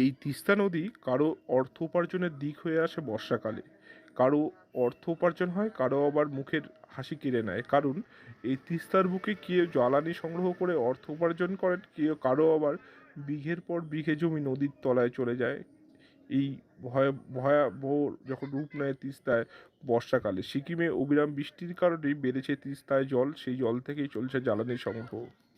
এই তিস্তা নদী কারও অর্থ উপার্জনের দিক হয়ে আসে বর্ষাকালে। কারও অর্থ উপার্জন হয়, কারও আবার মুখের হাসি কেড়ে নেয়। কারণ এই তিস্তার বুকে কেউ জ্বালানি সংগ্রহ করে অর্থ উপার্জন করেন, কেউ কারও আবার বিঘের পর বিঘে জমি নদীর তলায় চলে যায়। এই ভয়, ভয়াবহ যখন রূপ নেয় তিস্তায় বর্ষাকালে, সিকিমে অবিরাম বৃষ্টির কারণেই বেড়েছে তিস্তায় জল, সেই জল থেকেই চলছে জ্বালানি সংগ্রহ।